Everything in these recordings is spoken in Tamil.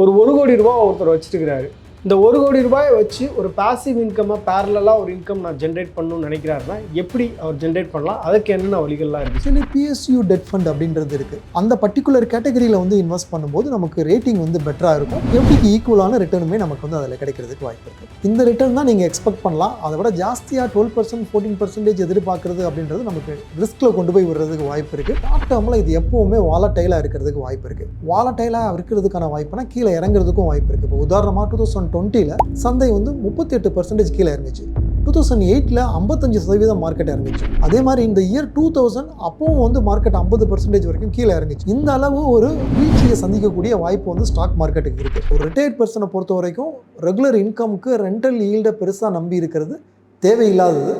ஒரு ஒரு கோடி ரூபா ஒருத்தர் வச்சுருக்கிறாரு. இந்த ஒரு கோடி ரூபாயை வச்சு ஒரு பாசிவ் இன்கம்மை பேரலாக ஒரு இன்கம் நான் ஜென்ரேட் பண்ணணும்னு நினைக்கிறாருன்னா எப்படி அவர் ஜென்ரேட் பண்ணலாம்? அதுக்கு என்னென்ன வழிகள்லாம் இருக்குது சரி பிஎஸ்யூ டெட் ஃபண்ட் அப்படின்றது இருக்குது அந்த பர்டிகுலர் கேட்டகரியில் வந்து இன்வெஸ்ட் பண்ணும்போது நமக்கு ரேட்டிங் வந்து பெட்டராக இருக்கும். எப்படிக்கு ஈக்குவலான ரிட்டர்னுமே நமக்கு வந்து அதில் கிடைக்கிறதுக்கு வாய்ப்பு இருக்குது இந்த ரிட்டர்ன் தான் நீங்கள் எக்ஸ்பெக்ட் பண்ணலாம். அதை விட ஜாஸ்தியாக டுவெல் பர்சன்ட் ஃபோர்டீன் பர்சன்டேஜ் எதிர்பார்க்குறது அப்படின்றது நமக்கு ரிஸ்கில் கொண்டு போய் விடுறதுக்கு வாய்ப்பு இருக்குது ஷார்ட் டேர்மில் இது எப்போவுமே வாலட்டைலாக இருக்கிறதுக்கு வாய்ப்பு இருக்குது வாலட்டைலாக இருக்கிறதுக்கான வாய்ப்புனா கீழே இறங்குறதுக்கும் வாய்ப்பு இருக்குது இப்போ உதாரணமாக டூ தௌசண்ட் டுவெண்ட்டியில் சந்தை வந்து முப்பத்தி எட்டு பர்சன்டேஜ் கீழே இருந்துச்சு டூ தௌசண்ட் எயிட்டில் ஐம்பத்தஞ்சு சதவீதம் மார்க்கெட் இறங்குச்சு. அதே மாதிரி இந்த இயர் டூ தௌசண்ட் அப்பவும் வந்து மார்க்கெட் ஐம்பது பர்சன்டேஜ் வரைக்கும் கீழே இறங்குச்சு. இந்த அளவு ஒரு வீழ்ச்சியை சந்திக்கக்கூடிய வாய்ப்பு வந்து ஸ்டாக் மார்க்கெட்டுக்கு இருக்குது ஒரு ரிட்டையர்ட் பர்சனை பொறுத்த வரைக்கும் ரெகுலர் இன்கமுக்கு ரெண்டல் ஈல்டை பெருசாக நம்பி இருக்கிறது தேவையில்லாதது.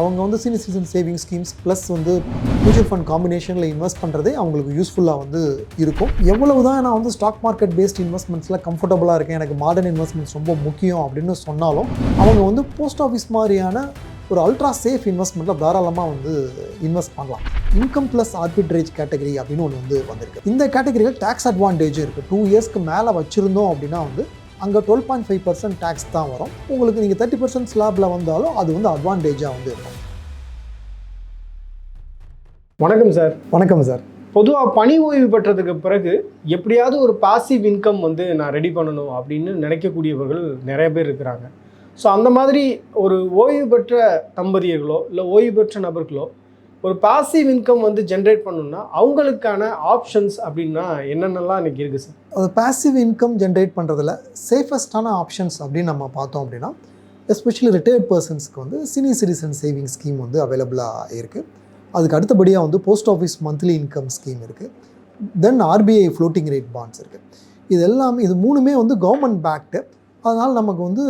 அவங்க வந்து senior citizen saving schemes plus வந்து மியூச்சுவல் ஃபண்ட் காம்பினேஷனில் இன்வெஸ்ட் பண்ணுறதே அவங்களுக்கு யூஸ்ஃபுல்லாக வந்து இருக்கும். எவ்வளவு தான் நான் வந்து ஸ்டாக் மார்க்கெட் பேஸ்ட் இன்வெஸ்ட்மெண்ட்ஸில் கம்ஃபர்டபுளாக இருக்கேன் எனக்கு மாடர்ன் இன்வெஸ்ட்மெண்ட்ஸ் ரொம்ப முக்கியம் அப்படின்னு சொன்னாலும் அவங்க வந்து போஸ்ட் ஆஃபீஸ் மாதிரியான ஒரு அல்ட்ரா சேஃப் இன்வெஸ்ட்மெண்ட்டில் தாராளமாக வந்து இன்வெஸ்ட் பண்ணலாம். இன்கம் ப்ளஸ் ஆர்பிட்ரேஜ் கேட்டகரி அப்படின்னு ஒன்று வந்து வந்திருக்கு. இந்த கேட்டகரியில் டேக்ஸ் அட்வான்டேஜ் இருக்குது டூ இயர்ஸ்க்கு மேலே வச்சுருந்தோம் அப்படின்னா வந்து அங்கே twelve point five percent tax தான் வரும். உங்களுக்கு நீங்கள் தேர்ட்டி பர்சன்ட் ஸ்லாபில் வந்தாலும் அது வந்து அட்வான்டேஜாக வந்து இருக்கும். வணக்கம் சார் வணக்கம் சார் பொதுவாக பணி ஓய்வு பெற்றதுக்கு பிறகு எப்படியாவது ஒரு பாசிவ் இன்கம் வந்து நான் ரெடி பண்ணணும் அப்படின்னு நினைக்கக்கூடியவர்கள் நிறைய பேர் இருக்கிறாங்க. ஸோ அந்த மாதிரி ஒரு ஓய்வு பெற்ற தம்பதியர்களோ இல்லை ஓய்வு பெற்ற நபர்களோ ஒரு பாசிவ் இன்கம் வந்து ஜென்ரேட் பண்ணணும்னா அவங்களுக்கான ஆப்ஷன்ஸ் அப்படின்னா என்னென்னலாம் இன்னைக்கு இருக்குது சார் பேசிவ் இன்கம் ஜென்ரேட் பண்ணுறதுல சேஃபஸ்டான ஆப்ஷன்ஸ் அப்படின்னு நம்ம பார்த்தோம் அப்படின்னா எஸ்பெஷலி ரிட்டையர்ட் பர்சன்ஸ்க்கு வந்து சீனியர் சிட்டிசன் சேவிங் ஸ்கீம் வந்து அவைலபிளாக இருக்குது அதுக்கு அடுத்தபடியாக வந்து post office monthly income scheme இருக்குது then RBI floating rate bonds இருக்குது இது எல்லாமே இது மூணுமே வந்து கவர்மெண்ட் பேக்டு அதனால் நமக்கு வந்து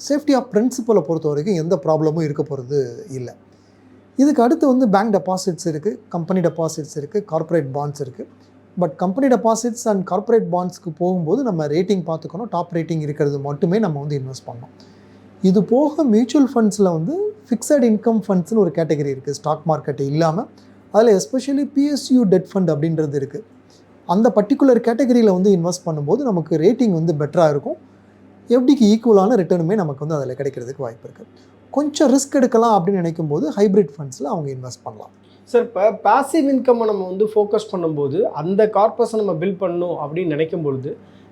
சேஃப்டி ஆஃப் பிரின்சிபலை பொறுத்த வரைக்கும் எந்த ப்ராப்ளமும் இருக்க போகிறது இல்லை. இதுக்கு அடுத்து வந்து பேங்க் டெபாசிட்ஸ் இருக்குது கம்பெனி டெபாசிட்ஸ் இருக்குது கார்ப்பரேட் பாண்ட்ஸ் இருக்குது but company deposits and corporate பாண்ட்ஸ்க்கு போகும்போது நம்ம ரேட்டிங் பார்த்துக்கணும். டாப் ரேட்டிங் இருக்கிறது மட்டுமே நம்ம வந்து இன்வெஸ்ட் பண்ணோம் இது போக மியூச்சுவல் ஃபண்ட்ஸில் வந்து ஃபிக்ஸட் இன்கம் ஃபண்ட்ஸ்னு ஒரு கேட்டகரி இருக்குது ஸ்டாக் மார்க்கெட் இல்லாமல் அதில் எஸ்பெஷலி பிஎஸ்யூ டெட் ஃபண்ட் அப்படின்றது இருக்குது அந்த பர்டிகுலர் கேட்டகரியில் வந்து இன்வெஸ்ட் பண்ணும்போது நமக்கு ரேட்டிங் வந்து பெட்டராக இருக்கும். எஃப்டிக்கு ஈக்குவலான ரிட்டர்னுமே நமக்கு வந்து அதில் கிடைக்கிறதுக்கு வாய்ப்பு இருக்குது கொஞ்சம் ரிஸ்க் எடுக்கலாம் அப்படின்னு நினைக்கும் போது ஹைப்ரிட் ஃபண்ட்ஸில் அவங்க இன்வெஸ்ட் பண்ணலாம். சார் இப்போ பாசிவ் இன்கம்மை நம்ம வந்து ஃபோக்கஸ் பண்ணும்போது அந்த கார்பஸை நம்ம பில் பண்ணணும் அப்படின்னு நினைக்கும் பொழுது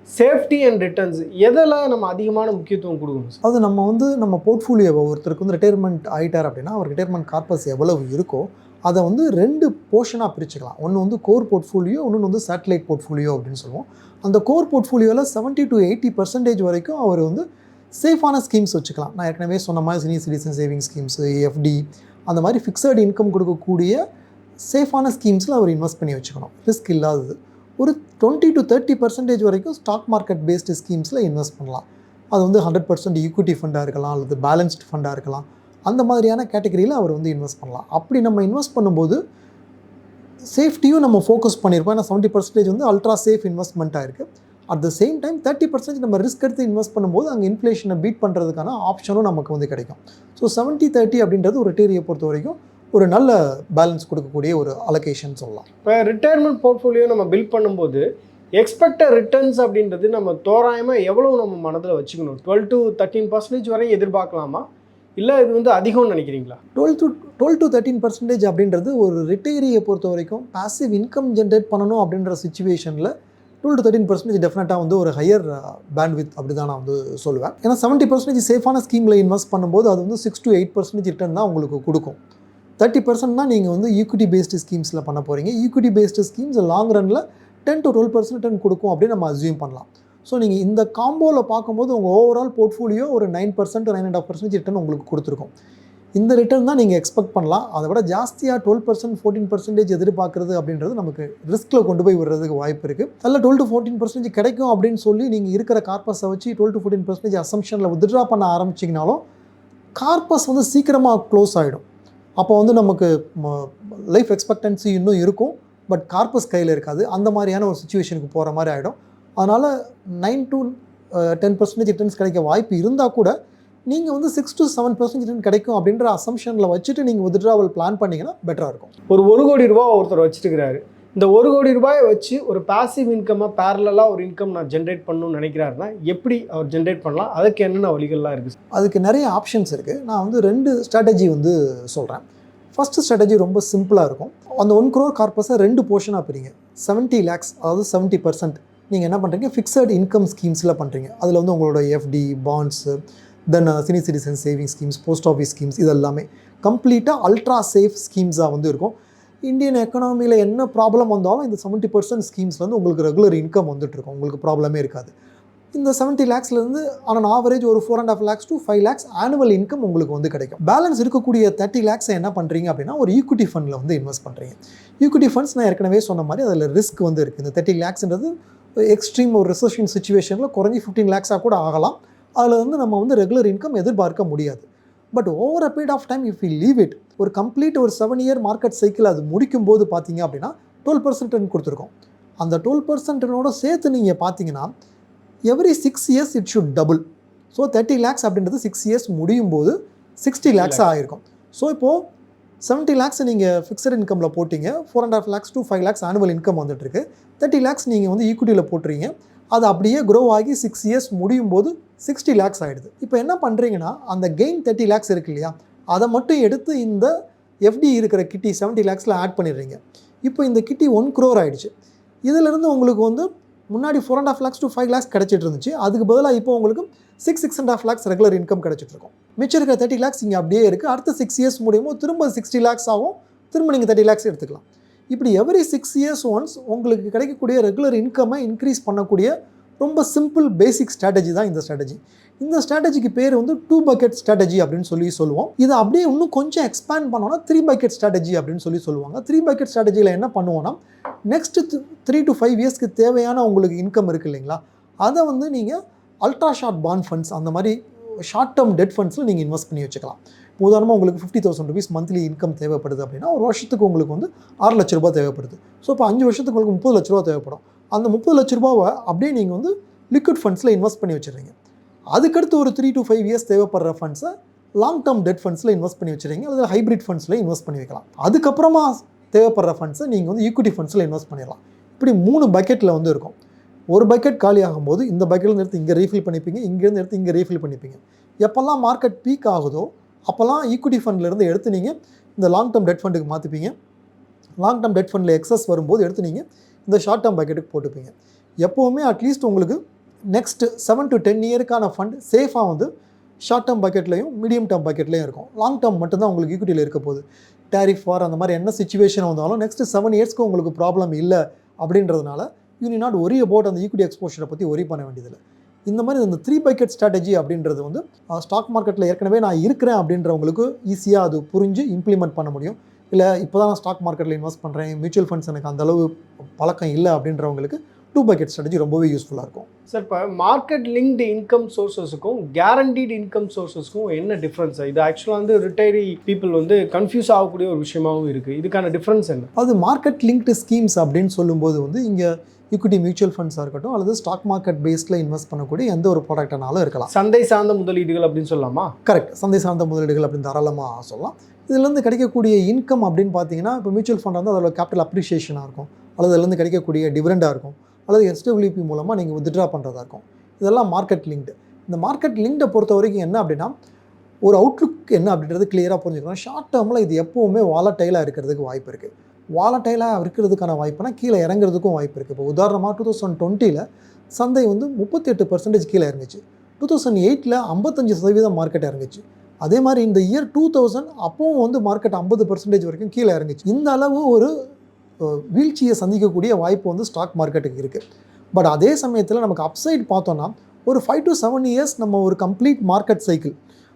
சேஃப்டி அண்ட் ரிட்டர்ன்ஸ் எதில் நம்ம அதிகமான முக்கியத்துவம் கொடுக்கணும் அது நம்ம வந்து நம்ம போர்ட்ஃபோலியோவை ஒருத்தருக்கு வந்து ரிட்டையர்மெண்ட் ஆகிட்டார் அப்படின்னா அவர் ரிட்டையர்மெண்ட் கார்பஸ் எவ்வளவு இருக்கோ அதை வந்து ரெண்டு போர்ஷனாக பிரிச்சுக்கலாம். ஒன்று வந்து கோர் போர்ட்ஃபோலியோ இன்னொன்று வந்து சேட்டலைட் போர்ட்ஃபோலியோ அப்படின்னு சொல்லுவோம். அந்த கோர் போர்ட்ஃபோலியோவில் செவன்ட்டி டு எயிட்டி பர்சன்டேஜ் வரைக்கும் அவர் வந்து சேஃபான ஸ்கீம்ஸ் வச்சுக்கலாம். நான் ஏற்கனவே சொன்ன மாதிரி senior citizen saving schemes FD அந்த மாதிரி ஃபிக்ஸட் இன்கம் கொடுக்கக்கூடிய சேஃபான ஸ்கீம்ஸில் அவர் இன்வெஸ்ட் பண்ணி வச்சுக்கணும். ரிஸ்க் இல்லாதது. ஒரு டுவெண்ட்டி டு தேர்ட்டி பர்சன்டேஜ் வரைக்கும் ஸ்டாக் மார்க்கெட் பேஸ்டு ஸ்கீம்ஸில் இன்வெஸ்ட் பண்ணலாம். அது வந்து ஹண்ட்ரட் பர்சன்ட் ஈக்விட்டி ஃபண்டாக இருக்கலாம் அல்லது பேலன்ஸ்டு ஃபண்டாக இருக்கலாம். அந்த மாதிரியான கேட்டகரியில் அவர் வந்து இன்வெஸ்ட் பண்ணலாம். அப்படி நம்ம இன்வெஸ்ட் பண்ணும்போது சேஃப்டியும் நம்ம ஃபோக்கஸ் பண்ணியிருப்போம் ஏன்னா செவன்ட்டி பர்சன்டேஜ் வந்து அல்ட்ரா சேஃப் இன்வெஸ்ட்மெண்ட்டாக இருக்குது at the same time thirty percentage நம்ம ரிஸ்க் எடுத்து இன்வெஸ்ட் பண்ணும்போது அங்கே இன்ஃப்ளேஷனை பீட் பண்ணுறதுக்கான ஆப்ஷனும் நமக்கு வந்து கிடைக்கும். ஸோ செவன்ட்டி தேர்ட்டி அப்படின்றது ஒரு ரிட்டேரியை பொறுத்த வரைக்கும் ஒரு நல்ல பேலன்ஸ் கொடுக்கக்கூடிய ஒரு அலோகேஷன் சொல்லலாம். இப்போ ரிட்டையர்மெண்ட் போர்ட்ஃபோலியோ நம்ம பில்ட் பண்ணும்போது எக்ஸ்பெக்டட் ரிட்டர்ன்ஸ் அப்படின்றது நம்ம தோராயமாக எவ்வளோ நம்ம மனதில் வச்சுக்கணும்? டுவெல் டு தேர்ட்டீன் பர்சன்டேஜ் வரை எதிர்பார்க்கலாமா? இல்லை இது வந்து அதிகம்னு நினைக்கிறீங்களா? Twelve to twelve to thirteen percentage அப்படின்றது ஒரு ரிட்டையரியை பொறுத்த வரைக்கும் பாசிவ் இன்கம் ஜென்ரேட் பண்ணணும் அப்படின்ற சுச்சுவேஷனில் டுவெல் டு தேர்ட்டின் பர்சன்டேஜ் டெஃபினட்டாக வந்து ஒரு ஹையர் பேண்ட் வித் அப்படி தான் நான் வந்து சொல்லுவேன். ஏன்னா செவன்ட்டி பர்சன்டேஜ் சேஃபான ஸ்கீமில் இன்வெஸ்ட் பண்ணும்போது அது வந்து six to eight percentage return தான் உங்களுக்கு கொடுக்கும். தேர்ட்டி பர்சன்ட் தான் நீங்கள் வந்து ஈக்விட்டி பேஸ்டு ஸ்கீம்ஸில் பண்ண போகிறீங்க equity based schemes long Ranil ten to twelve percent return கொடுக்கும் அப்படின்னு நம்ம அசியூம் பண்ணலாம். ஸோ நீங்கள் இந்த காம்போவில் பார்க்கும்போது உங்கள் ஓவரால் போர்ட்ஃபோலியோ ஒரு nine percent nine and half percentage return உங்களுக்கு கொடுத்துருக்கும். இந்த ரிட்டர்ன் தான் நீங்கள் எக்ஸ்பெக்ட் பண்ணலாம். அதை விட ஜாஸ்தியாக டுவெல் பர்சன்ட் ஃபோர்டீன் பர்சன்டேஜ் எதிர்பார்க்குறது அப்படின்றது நமக்கு ரிஸ்க்கில் கொண்டு போய் விடுறதுக்கு வாய்ப்பு இருக்குது அதில் டுவெல் டு ஃபோர்டீன் பர்சன்டேஜ் கிடைக்கும் அப்படின்னு சொல்லி நீங்கள் இருக்கிற கார்பஸை வச்சு டுவெல் டு ஃபோர்டீன் பர்சன்டேஜ் அசம்ஷனில் வித்ட்ரா பண்ண ஆரம்பிச்சிங்கனாலும் கார்பஸ் வந்து சீக்கிரமாக க்ளோஸ் ஆகிடும் அப்போ வந்து நமக்கு லைஃப் எக்ஸ்பெக்டன்சி இன்னும் இருக்கும். பட் கார்பஸ் கையில் இருக்காது. அந்த மாதிரியான ஒரு சுச்சுவேஷனுக்கு போகிற மாதிரி ஆகிடும் அதனால் nine to ten percentage returns கிடைக்க வாய்ப்பு இருந்தால் கூட நீங்கள் வந்து six to seven percentage return கிடைக்கும் அப்படின்ற அசம்ஷனில் வச்சுட்டு நீங்கள் வித்ட்ராவல் பிளான் பண்ணிங்கன்னா பெட்டராக இருக்கும். ஒரு ஒரு கோடி ரூபா ஒருத்தர் வச்சுருக்கிறாரு இந்த ஒரு கோடி ரூபாயை வச்சு ஒரு பாசிவ் இன்கம்மாக பேரலாக ஒரு இன்கம் நான் ஜென்ரேட் பண்ணணும்னு நினைக்கிறாருன்னா எப்படி அவர் ஜென்ரேட் பண்ணலாம்? அதுக்கு என்னென்ன வழிகள்லாம் இருக்குது அதுக்கு நிறைய ஆப்ஷன்ஸ் இருக்குது நான் வந்து ரெண்டு ஸ்ட்ராட்டஜி வந்து சொல்கிறேன் ஃபஸ்ட்டு ஸ்ட்ராட்டஜி ரொம்ப சிம்பிளாக இருக்கும். அந்த ஒன் க்ரோர் கார்பஸை ரெண்டு போர்ஷனாக பிரிங்க. செவன்ட்டி லேக்ஸ் அதாவது செவன்ட்டி பர்சன்ட் நீங்கள் என்ன பண்ணுறீங்க ஃபிக்ஸட் இன்கம் ஸ்கீம்ஸில் பண்ணுறீங்க அதில் வந்து உங்களோட FD bonds then senior citizen saving schemes post office schemes இது எல்லாமே கம்ப்ளீட்டாக அல்ட்ரா சேஃப் ஸ்கீம்ஸாக வந்து இருக்கும். இந்தியன் எக்கனாமியில் என்ன ப்ராப்ளம் வந்தாலும் இந்த செவன்ட்டி பர்சன்ட் ஸ்கீம்ஸ் வந்து உங்களுக்கு ரெகுலர் இன்கம் வந்துட்டுருக்கும் உங்களுக்கு ப்ராப்ளமே இருக்காது. இந்த செவன்ட்டி லேக்ஸ்லேருந்து ஆன் ஆவரேஜ் ஒரு four and half lakhs to five lakhs annual income உங்களுக்கு வந்து கிடைக்கும். பேலன்ஸ் இருக்கக்கூடிய தேர்ட்டி லேக்ஸை என்ன பண்ணுறீங்க அப்படின்னா ஒரு ஈக்விட்டி ஃபண்டில் வந்து இன்வெஸ்ட் பண்ணுறீங்க ஈக்விட்டி ஃபண்ட்ஸ் நான் ஏற்கனவே சொன்ன மாதிரி அதில் ரிஸ்க் வந்து இருக்குது இந்த தேர்ட்டி லேக்ஸ்ன்றது எக்ஸ்ட்ரீம் ஒரு ரிசர்ஷன் சுச்சுவேஷனில் குறைஞ்சி ஃபிஃப்டீன் லேக்ஸாக கூட ஆகலாம். அதில் வந்து நம்ம வந்து ரெகுலர் இன்கம் எதிர்பார்க்க முடியாது. But over a period of time if you leave it ஒரு கம்ப்ளீட் ஒரு செவன் இயர் மார்க்கெட் சைக்கிள் அது முடிக்கும் போது பார்த்தீங்க அப்படின்னா டுவெல் பர்சன்ட் கொடுத்துருக்கோம். அந்த டுவெல் பர்சன்டனோட சேர்த்து நீங்கள் பார்த்தீங்கன்னா every six years it should double so thirty lakhs அப்படின்றது சிக்ஸ் இயர்ஸ் முடியும் போது சிக்ஸ்டி லேக்ஸாக ஆயிருக்கும். ஸோ இப்போது செவன்ட்டி லேக்ஸ் நீங்கள் ஃபிக்ஸட் இன்கமில் போட்டிங்க four and half lakhs to five lakhs annual income வந்துட்டுருக்கு. தேர்ட்டி லேக்ஸ் நீங்கள் வந்து ஈக்விட்டியில் போட்டுறீங்க. அது அப்படியே க்ரோ ஆகி சிக்ஸ் இயர்ஸ் முடியும் போது சிக்ஸ்டி லேக்ஸ் ஆகிடுது இப்போ என்ன பண்ணுறீங்கன்னா அந்த கெயின் தேர்ட்டி லேக்ஸ் இருக்கு இல்லையா? அதை மட்டும் எடுத்து இந்த எஃப்டி இருக்கிற கிட்டி செவன்ட்டி லேக்ஸில் ஆட் பண்ணிடுறீங்க. இப்போ இந்த கிட்டி ஒன் க்ரோர் ஆயிடுச்சு. இதிலிருந்து உங்களுக்கு வந்து முன்னாடி four and half lakhs to five lakhs கிடச்சிட்டு இருந்துச்சு. அதுக்கு பதிலாக இப்போ உங்களுக்கு six six and half lakhs regular income கிடச்சிட்ருக்கும் மிச்சம் இருக்கிற தேர்ட்டி லேக்ஸ் இங்கே அப்படியே இருக்குது அடுத்த சிக்ஸ் இயர்ஸ் முடியுமோ திரும்ப சிக்ஸ்டி லேக்ஸ் ஆகும். திரும்ப நீங்கள் தேர்ட்டி லேக்ஸ் எடுத்துக்கலாம். இப்படி எவ்ரி சிக்ஸ் இயர்ஸ் ஒன்ஸ் உங்களுக்கு கிடைக்கக்கூடிய ரெகுலர் இன்கம்மை இன்க்ரீஸ் பண்ணக்கூடிய ரொம்ப சிம்பிள் பேசிக் ஸ்ட்ராட்டஜி தான் இந்த ஸ்ட்ராட்டஜி இந்த ஸ்ட்ராட்டஜிக்கு பேர் வந்து டூ பக்கெட் ஸ்ட்ராட்டஜி அப்படின்னு சொல்லி சொல்லுவோம். இதை அப்படியே இன்னும் கொஞ்சம் எக்ஸ்பேண்ட் பண்ணோம்னா த்ரீ பக்கெட் ஸ்ட்ராட்டஜி அப்படின்னு சொல்லி சொல்லுவாங்க. த்ரீ பக்கெட் ஸ்ட்ராட்டஜியில் என்ன பண்ணுவோம்னா நெக்ஸ்ட் த்ரீ டு ஃபைவ் இயர்ஸ்க்கு தேவையான உங்களுக்கு இன்கம் இருக்குது இல்லைங்களா? அதை வந்து நீங்கள் அல்ட்ரா ஷார்ட் பாண்ட் ஃபண்ட்ஸ் அந்த மாதிரி ஷார்ட் டேர்ம் டெட் ஃபண்ட்ஸில் நீங்கள் இன்வெஸ்ட் பண்ணி வச்சுக்கலாம். உதாரணமாக உங்களுக்கு fifty thousand rupees monthly income தேவைப்படுது அப்படின்னா ஒரு வருஷத்துக்கு உங்களுக்கு வந்து ஆறு லட்ச ரூபா தேவைப்படுது. ஸோ இப்போ அஞ்சு வருஷத்துக்கு உங்களுக்கு முப்பது லட்ச ரூபா தேவைப்படும். அந்த முப்பது லட்ச ரூபாவை அப்படியே நீங்கள் வந்து லிக்விட் ஃபண்ட்ஸில் இன்வெஸ்ட் பண்ணி வச்சுருங்க அதுக்கடுத்து ஒரு த்ரீ டு ஃபைவ் இயர்ஸ் தேவைப்படுற ஃபண்ட்ஸை லாங் டேர்ம் டெட் ஃபண்ட்ஸில் இன்வெஸ்ட் பண்ணி வச்சுருங்க அல்லது ஹைப்ரிட் ஃபண்ட்ஸில் இன்வெஸ்ட் பண்ணி வைக்கலாம். அதுக்கப்புறமா தேவைப்படுற ஃபண்ட்ஸை நீங்கள் வந்து ஈக்விட்டி ஃபண்ட்ஸில் இன்வெஸ்ட் பண்ணிடலாம். இப்படி மூணு பக்கெட்டில் வந்து இருக்கும். ஒரு பக்கெட் காலி ஆகும்போது இந்த பக்கெட்லேருந்து எடுத்து இங்கே ரீஃபில் பண்ணிப்பீங்க. இங்கேருந்து எடுத்து இங்கே ரீஃபில் பண்ணிப்பீங்க. எப்போல்லாம் மார்க்கெட் பீக் ஆகுதோ அப்போல்லாம் ஈக்விட்டி ஃபண்ட்லேருந்து எடுத்து நீங்கள் இந்த லாங் டேர்ம் டெட் ஃபண்டுக்கு மாற்றிப்பீங்க லாங் டேர்ம் டெட் ஃபண்டில் எக்ஸஸ் வரும்போது எடுத்து நீங்கள் இந்த ஷார்ட் டேர்ம் பக்கெட்டுக்கு போட்டுப்பீங்க. எப்போவுமே அட்லீஸ்ட் உங்களுக்கு நெக்ஸ்ட் செவன் டு டென் இயருக்கான ஃபண்ட் சேஃபாக வந்து ஷார்ட் டேர்ம் பக்கெட்லையும் மீடியம் டேர்ம் பக்கெட்லையும் இருக்கும். லாங் டேர்ம் மட்டும்தான் உங்களுக்கு ஈக்விட்டியில் இருக்க போகுது. டேரிஃப் வார் அந்த மாதிரி என்ன சுச்சுவேஷன் வந்தாலும் நெக்ஸ்ட் செவன் இயர்ஸ்க்கு உங்களுக்கு ப்ராப்ளம் இல்லை அப்படின்றதுனால you need not worry about அந்த ஈக்விட்டி எக்ஸ்போஷரை பற்றி ஒரி பண்ண வேண்டியதில்லை. இந்த மாதிரி இந்த த்ரீ பக்கெட் ஸ்ட்ராட்டஜி அப்படின்றது வந்து ஸ்டாக் மார்க்கெட்டில் ஏற்கனவே நான் இருக்கிறேன் அப்படின்றவங்களுக்கு ஈஸியாக அது புரிஞ்சு இம்ப்ளிமெண்ட் பண்ண முடியும். இல்லை இப்போ தான் நான் ஸ்டாக் மார்க்கெட்டில் இன்வெஸ்ட் பண்ணுறேன் மியூச்சுவல் ஃபண்ட்ஸ் எனக்கு அந்த அளவு பழக்கம் இல்லை அப்படின்றவங்களுக்கு டூ பக்கெட் ஸ்ட்ராட்டஜி ரொம்பவே யூஸ்ஃபுல்லாக இருக்கும். சார் இப்போ மார்க்கெட் லிங்க்டு இன்கம் சோர்சஸுக்கும் கேரண்டீட் இன்கம் சோர்சஸ்க்கும் என்ன டிஃப்ரென்ஸ் இது ஆக்சுவலாக வந்து ரிட்டையரி பீப்புள் வந்து கன்ஃபியூஸ் ஆகக்கூடிய ஒரு விஷயமாவும் இருக்குது இதுக்கான டிஃப்ரென்ஸ் என்ன? அது மார்க்கெட் லிங்க்டு ஸ்கீம்ஸ் அப்படின்னு சொல்லும்போது வந்து இங்கே ஈக்விட்டி மியூச்சுவல் ஃபண்ட்ஸாக இருக்கட்டும் அல்லது ஸ்டாக் மார்க்கெட் பேஸில் இன்வெஸ்ட் பண்ணக்கூடிய எந்த ஒரு ப்ராடக்ட்னாலும் இருக்கலாம். சந்தை சார்ந்த முதலீடுகள் அப்படின்னு சொல்லலாமா? கரெக்ட் சந்தை சார்ந்த முதலீடுகள் அப்படின்னு தாராளமாக சொல்லலாம். இதுலேருந்து கிடைக்கக்கூடிய இன்கம் அப்படின்னு பார்த்தீங்கன்னா இப்போ மியூச்சுவல் ஃபண்ட் வந்து அதோட கேபிட்டல் அப்ரிஷியேஷனாக இருக்கும். அல்லது அதுலேருந்து கிடைக்கக்கூடிய டிவிடெண்டாக இருக்கும். அல்லது எஸ்டபிள்யூபி மூலமாக நீங்கள் வித்ட்ரா பண்ணுறதா இருக்கும். இதெல்லாம் மார்க்கெட் லிங்க்டு இந்த மார்க்கெட் லிங்க்டை பொறுத்த வரைக்கும் என்ன அப்படின்னா ஒரு அவுட்லுக் என்ன அப்படின்றது கிளியராக புரிஞ்சுக்கணும். ஷார்ட் டேர்மில் இது எப்போவுமே வாலட்டைலாக இருக்கிறதுக்கு வாய்ப்பு இருக்குது வாலட்டைலாக இருக்கிறதுக்கான வாய்ப்புனா கீழே இறங்குறதுக்கும் வாய்ப்பு இருக்குது இப்போ உதாரணமாக டூ தௌசண்ட் டுவெண்ட்டியில் சந்தை வந்து முப்பத்தி எட்டு பர்சன்டேஜ் கீழே இறங்குச்சு. டூ தௌசண்ட் எயிட்டில் ஐம்பத்தஞ்சு சதவீதம் மார்க்கெட் இறங்குச்சு. அதே மாதிரி இந்த இயர் டூ தௌசண்ட் அப்பவும் வந்து மார்க்கெட் ஐம்பது பர்சன்டேஜ் வரைக்கும் கீழே இறங்குச்சு. இந்த அளவு ஒரு வீழ்ச்சியை சந்திக்கக்கூடிய வாய்ப்பு வந்து ஸ்டாக் மார்க்கெட்டுக்கு இருக்குது பட் அதே சமயத்தில் நமக்கு அப்சைட் பார்த்தோன்னா ஒரு ஃபைவ் டு செவன் இயர்ஸ் நம்ம ஒரு கம்ப்ளீட் மார்க்கெட் சைக்கிள்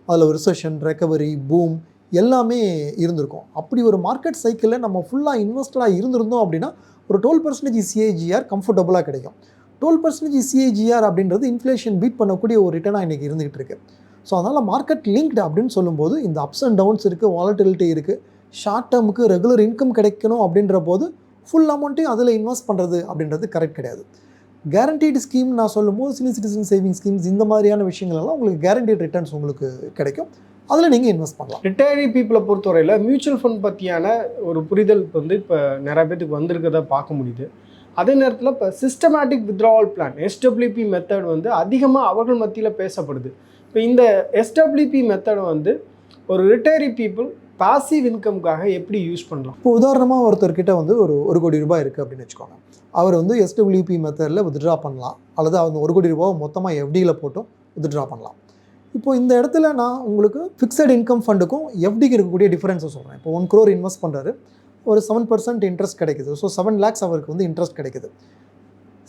அதில் ஒரு ரிசெஷன் ரெக்கவரி பூம் எல்லாமே இருந்திருக்கும். அப்படி ஒரு மார்க்கெட் சைக்கிளில் நம்ம ஃபுல்லாக இன்வெஸ்டடாக இருந்திருந்தோம் அப்படின்னா ஒரு டுவெல் பர்சன்டேஜ் சிஏஜிஆர் கம்ஃபர்டபுளாக கிடைக்கும். டுவெல் பர்சன்டேஜ் சிஏஜிஆர் அப்படின்றது இன்ஃப்ளேஷன் பீட் பண்ணக்கூடிய ஒரு ரிட்டனாக இன்றைக்கி இருந்துகிட்டு இருக்குது ஸோ அதனால் மார்க்கெட் லிங்க்டு அப்படின்னு சொல்லும்போது இந்த அப்ஸ் அண்ட் டவுன்ஸ் இருக்குது வாலட்டிலிட்டி இருக்குது ஷார்ட் டேர்முக்கு ரெகுலர் இன்கம் கிடைக்கணும் அப்படின்ற போது ஃபுல் அமௌண்ட்டையும் அதில் இன்வெஸ்ட் பண்ணுறது அப்படின்றது கரெக்ட் கிடையாது. கேரண்டீடு ஸ்கீம் நான் சொல்லும்போது சீனியர் சிட்டிசன் சேவிங் ஸ்கீம்ஸ் இந்த மாதிரியான விஷயங்கள் எல்லாம் உங்களுக்கு கேரண்டீட் ரிட்டர்ன்ஸ் உங்களுக்கு கிடைக்கும். அதில் நீங்கள் இன்வெஸ்ட் பண்ணலாம். ரிட்டையரி பீப்புளை பொறுத்தவரையில் மியூச்சுவல் ஃபண்ட் பற்றியான ஒரு புரிதல் வந்து இப்போ நிறைய பேத்துக்கு வந்திருக்கிறத பார்க்க முடியுது. அதே நேரத்தில் இப்போ systematic withdrawal plan SWP method வந்து அதிகமாக அவர்கள் மத்தியில் பேசப்படுது. இப்போ இந்த எஸ்டபிள்யூபி மெத்தடை வந்து ஒரு ரிட்டையரி பீப்புள் பாசிவ் இன்கம்காக எப்படி யூஸ் பண்ணலாம் இப்போ உதாரணமாக ஒருத்தர்கிட்ட வந்து ஒரு ஒரு கோடி ரூபாய் இருக்குது அப்படின்னு வச்சுக்கோங்க. அவர் வந்து எஸ்டபிள்யூபி மெத்தடில் வித்ட்ரா பண்ணலாம். அல்லது அந்த ஒரு கோடி ரூபாவை மொத்தமாக எஃப்டியில் போட்டும் வித்ட்ரா பண்ணலாம். இப்போ இந்த இடத்துல நான் உங்களுக்கு ஃபிக்ஸட் இன்கம் ஃபண்டுக்கும் எஃப்டிக்கு இருக்கக்கூடிய டிஃபரன்ஸை சொல்கிறேன் இப்போ ஒன் க்ரோர் இன்வெஸ்ட் பண்ணுறாரு ஒரு செவன் பர்சன்ட் இன்ட்ரெஸ்ட் கிடைக்குது. ஸோ செவன் லேக்ஸ் அவருக்கு வந்து இன்ட்ரெஸ்ட் கிடைக்குது.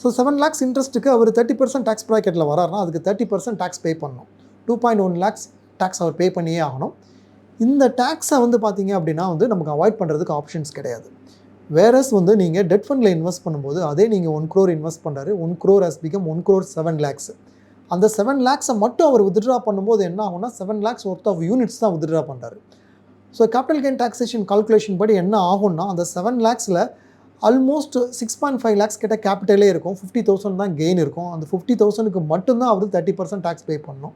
ஸோ செவன் லேக்ஸ் இன்ட்ரெஸ்ட்டுக்கு அவர் தேர்ட்டி பர்சன்ட் டேக்ஸ் ப்ராக்கெட்டில் வராருன்னா அதுக்கு தேர்ட்டி பர்சன்ட் டேக்ஸ் பே பண்ணணும். Two point one lakhs tax அவர் பே பண்ணியே ஆகணும். இந்த டேக்ஸை வந்து பார்த்தீங்க அப்படின்னா வந்து நமக்கு அவாய்ட் பண்ணுறதுக்கு ஆப்ஷன்ஸ் கிடையாது. வேறஸ் வந்து நீங்கள் டெட் ஃபண்டில் இன்வெஸ்ட் பண்ணும்போது அதே நீங்கள் ஒன் க்ரோர் இன்வெஸ்ட் பண்ணுறாரு one crore has become one crore seven lakhs அந்த செவன் லேக்ஸை மட்டும் அவர் வித்ட்ரா பண்ணும்போது என்ன ஆகும்னா seven lakhs worth of units தான் வித்ட்ரா பண்ணுறாரு so capital gain taxation calculation படி என்ன ஆகும்னா அந்த seven லேக்ஸில் almost six point five lakhs கிட்ட கேபிட்டலே இருக்கும். ஃபிஃப்டி தௌசண்ட் தான் கெயின் இருக்கும். அந்த ஃபிஃப்டி தௌசண்ட்க்கு மட்டும்தான் அவர் தேர்ட்டி பர்சன்ட் டேக்ஸ் பே பண்ணணும்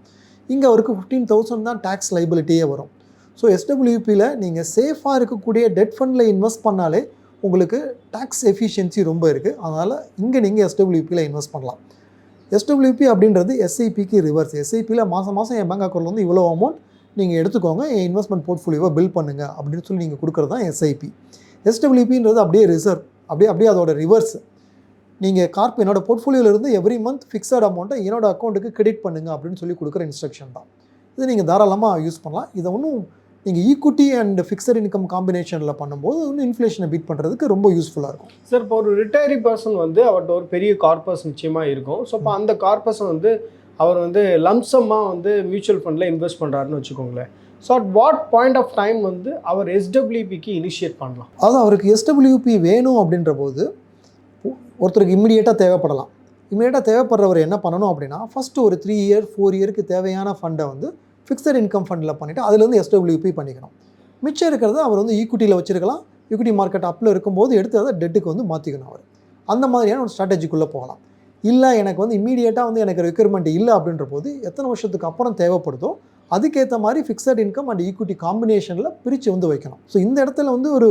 இங்கே அவருக்கு ஃபிஃப்டீன் தௌசண்ட் தான் டேக்ஸ் லைபிலிட்டியே வரும். ஸோ எஸ்டபிள்யூபியில் நீங்கள் சேஃபாக இருக்கக்கூடிய டெட் ஃபண்டில் இன்வெஸ்ட் பண்ணாலே உங்களுக்கு டேக்ஸ் எஃபிஷியன்சி ரொம்ப இருக்குது அதனால் இங்கே நீங்கள் எஸ்டபிள்யூபியில் இன்வெஸ்ட் பண்ணலாம். எஸ்டபிள்யூபி அப்படின்றது எஸ்ஐபிக்கு ரிவர்ஸ் எஸ்ஐபியில் மாதம் மாதம் என் பேங்க் அக்கௌண்ட்லேருந்து இவ்வளோ அமௌண்ட் நீங்கள் எடுத்துக்கோங்க என் இன்வெஸ்ட்மெண்ட் போர்ட்ஃபோலியோவை பில் பண்ணுங்க அப்படின்னு சொல்லி நீங்கள் கொடுக்குறது தான் எஸ்ஐபி எஸ்டபிள்யூபின்றது அப்படியே ரிசர்வ் அப்படியே அப்படியே அதோட ரிவர்ஸ் நீங்கள் கார்ப் என்னோட portfolio-ல இருந்து எவ்ரி மந்த் ஃபிக்ஸட் அமௌண்ட்டை என்னோட அக்கௌண்ட்டுக்கு கிரெடிட் பண்ணுங்க அப்படின்னு சொல்லி கொடுக்குற இன்ஸ்ட்ரக்ஷன் தான். இது நீங்கள் தாராளமாக யூஸ் பண்ணலாம். இதை ஒன்றும் நீங்கள் ஈக்குட்டி அண்ட் ஃபிக்ஸட் இன்கம் காம்பினேஷனில் பண்ணும்போது இன்னும் இன்ஃப்ளேஷனை பீட் பண்ணுறதுக்கு ரொம்ப யூஸ்ஃபுல்லாக இருக்கும். சார் இப்போ ஒரு ரிட்டையரி பர்சன் வந்து அவர்கிட்ட ஒரு பெரிய கார்பஸ் நிச்சயமாக இருக்கும். ஸோ இப்போ அந்த கார்பஸை வந்து அவர் வந்து லம்சமாக வந்து மியூச்சுவல் ஃபண்டில் இன்வெஸ்ட் பண்ணுறாருன்னு வச்சுக்கோங்களேன். So at what point of time வந்து அவர் எஸ்டபிள்யூபிக்கு இனிஷியேட் பண்ணலாம்? அதாவது அவருக்கு எஸ்டபிள்யூபி வேணும் அப்படின்ற போது ஒருத்தருக்கு இம்மிடியேட்டாக தேவைப்படலாம். இம்மிடியேட்டாக தேவைப்படுறவர் என்ன பண்ணணும் அப்படின்னா ஃபஸ்ட்டு ஒரு த்ரீ இயர் ஃபோர் இயருக்கு தேவையான ஃபண்டை வந்து ஃபிக்ஸட் இன்கம் ஃபண்டில் பண்ணிவிட்டு அதுலேருந்து எஸ்டபிள்யூபி பண்ணிக்கணும். மிச்சம் இருக்கிறத அவர் வந்து ஈக்குட்டியில் வச்சிருக்கலாம். ஈக்குட்டி மார்க்கெட் அப்பில் இருக்கும்போது எடுத்து அதை டெட்டுக்கு வந்து மாற்றிக்கணும் அவர். அந்த மாதிரியான ஒரு ஸ்ட்ராட்டஜிக்குள்ளே போகலாம். இல்லை எனக்கு வந்து இம்மீடியட்டாக வந்து எனக்கு ரெக்யர்மெண்ட் இல்லை அப்படின்ற போது எத்தனை வருஷத்துக்கு அப்புறம் தேவைப்படுதோ அதுக்கேற்ற மாதிரி ஃபிக்ஸட் இன்கம் அண்ட் ஈக்குட்டி காம்பினேஷனில் பிரித்து வந்து வைக்கணும். ஸோ இந்த இடத்துல வந்து ஒரு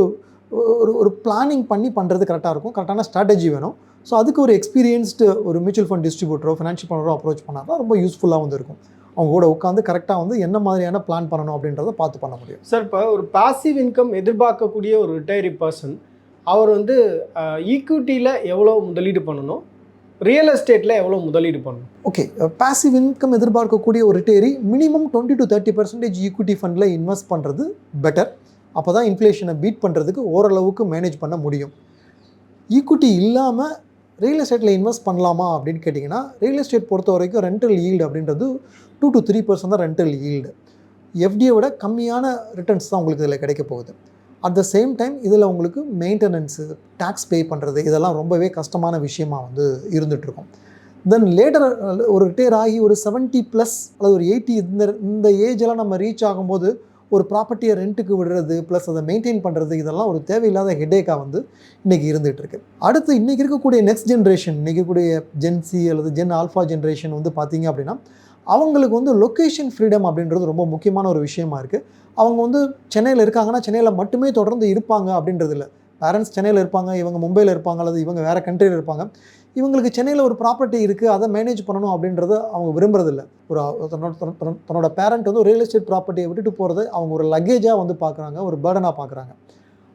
ஒரு ஒரு பிளானிங் பண்ணி பண்ணுறது கரெக்டாக இருக்கும். கரெக்டான ஸ்ட்ராட்டஜி வேணும். ஸோ அதுக்கு ஒரு எக்ஸ்பீரியன்ஸ்டு ஒரு மியூச்சுவல் ஃபண்ட் டிஸ்ட்ரிபியூட்டரோ ஃபினான்ஷியல் பண்ணரோ அப்ரோச் பண்ணால் ரொம்ப யூஸ்ஃபுல்லாக வந்து இருக்கும் அவங்க கூட உட்காந்து கரெக்டாக வந்து என்ன மாதிரியான பிளான் பண்ணணும் அப்படின்றத பார்த்து பண்ண முடியும். சார் இப்போ ஒரு பாசிவ் இன்கம் எதிர்பார்க்கக்கூடிய ஒரு ரிட்டையரி பர்சன் அவர் வந்து ஈக்விட்டியில் எவ்வளோ முதலீடு பண்ணணும்? ரியல் எஸ்டேட்டில் எவ்வளோ முதலீடு பண்ணணும்? ஓகே பாசிவ் இன்கம் எதிர்பார்க்கக்கூடிய ஒரு retiree minimum twenty to thirty percentage equity ஃபண்டில் இன்வெஸ்ட் பண்ணுறது பெட்டர் அப்போ தான் இன்ஃப்ளேஷனை பீட் பண்ணுறதுக்கு ஓரளவுக்கு மேனேஜ் பண்ண முடியும். ஈக்விட்டி இல்லாமல் ரியல் எஸ்டேட்டில் இன்வெஸ்ட் பண்ணலாமா அப்படின்னு கேட்டிங்கன்னா ரியல் எஸ்டேட் பொறுத்த வரைக்கும் ரெண்டல் ஈல்டு அப்படின்றது டூ டு த்ரீ பர்சன்ட் தான் ரெண்டல் ஈல்டு எஃப்டியை விட கம்மியான ரிட்டர்ன்ஸ் தான் உங்களுக்கு இதில் கிடைக்க போகுது. அட் த சேம் டைம் இதில் உங்களுக்கு மெயின்டெனன்ஸு டேக்ஸ் பே பண்ணுறது இதெல்லாம் ரொம்பவே கஷ்டமான விஷயமாக வந்து இருந்துகிட்ருக்கும் தென் லேட்டர் ஒரு ரிட்டையர் ஆகி ஒரு 70 ப்ளஸ் அல்லது ஒரு எயிட்டி இந்த இந்த ஏஜெல்லாம் நம்ம ரீச் ஆகும்போது ஒரு ப்ராப்பர்ட்டியை ரெண்ட்டுக்கு விடுறது ப்ளஸ் அதை மெயின்டைன் பண்ணுறது இதெல்லாம் ஒரு தேவையில்லாத ஹெடேக்காக வந்து இன்றைக்கி இருந்துகிட்டு இருக்கு அடுத்து இன்றைக்கி இருக்கக்கூடிய நெக்ஸ்ட் ஜென்ரேஷன் இன்றைக்கி இருக்கக்கூடிய ஜென்சி அல்லது ஜென் ஆல்ஃபா ஜென்ரேஷன் வந்து பார்த்தீங்க அப்படின்னா அவங்களுக்கு வந்து லொக்கேஷன் ஃப்ரீடம் அப்படின்றது ரொம்ப முக்கியமான ஒரு விஷயமா இருக்குது அவங்க வந்து சென்னையில் இருக்காங்கன்னா சென்னையில் மட்டுமே தொடர்ந்து இருப்பாங்க அப்படின்றது இல்லை. பேரண்ட்ஸ் சென்னையில் இருப்பாங்க இவங்க மும்பையில் இருப்பாங்க அல்லது இவங்க வேறு கண்ட்ரியில் இருப்பாங்க. இவங்களுக்கு சென்னையில் ஒரு ப்ராப்பர்ட்டி இருக்குது அதை மேனேஜ் பண்ணணும் அப்படின்றத அவங்க விரும்புறதில்ல. ஒரு தன்னோட தன்னோட- பேரண்ட் வந்து ரியல் எஸ்டேட் ப்ராப்பர்ட்டியை விட்டுட்டு போகிறத அவங்க ஒரு லக்கேஜாக வந்து பார்க்குறாங்க ஒரு பேர்டனாக பார்க்குறாங்க.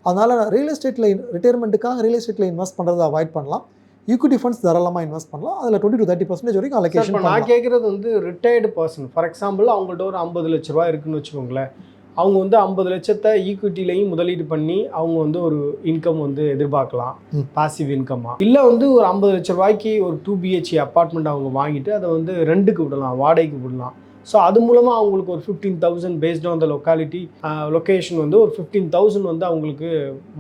அதனால் ரியல் எஸ்டேட்டில் ரிட்டையர்மெண்ட்டுக்காக ரியல் எஸ்டேட்டில் இன்வெஸ்ட் பண்ணுறதை அவாய்ட் பண்ணலாம். ஈக்விட்டி ஃபண்ட்ஸ் தாராளமாக இன்வெஸ்ட் பண்ணலாம். அதில் டுவெண்ட்டி டு தேர்ட்டி பர்சன்டேஜ் வரைக்கும் அலோகேஷன் நான் கேட்குறது வந்து ரிட்டையர்டு பர்சன் ஃபார் எக்ஸாம்பிள் அவங்கள்ட்ட ஒரு ஐம்பது லட்ச ரூபா இருக்குன்னு வச்சுக்கோங்களேன். அவங்க வந்து ஐம்பது லட்சத்தை ஈக்விட்டிலையும் முதலீடு பண்ணி அவங்க வந்து ஒரு இன்கம் வந்து எதிர்பார்க்கலாம். பாசிவ் இன்கமாக இல்லை வந்து ஒரு ஐம்பது லட்ச ரூபாய்க்கு ஒரு டூ பிஹெச்சி அப்பார்ட்மெண்ட் அவங்க வாங்கிட்டு அதை வந்து ரெண்டுக்கு விடலாம் வாடகைக்கு விடலாம். ஸோ அது மூலமாக அவங்களுக்கு ஒரு fifteen thousand based on the locality location வந்து ஒரு ஃபிஃப்டீன் தௌசண்ட் வந்து அவங்களுக்கு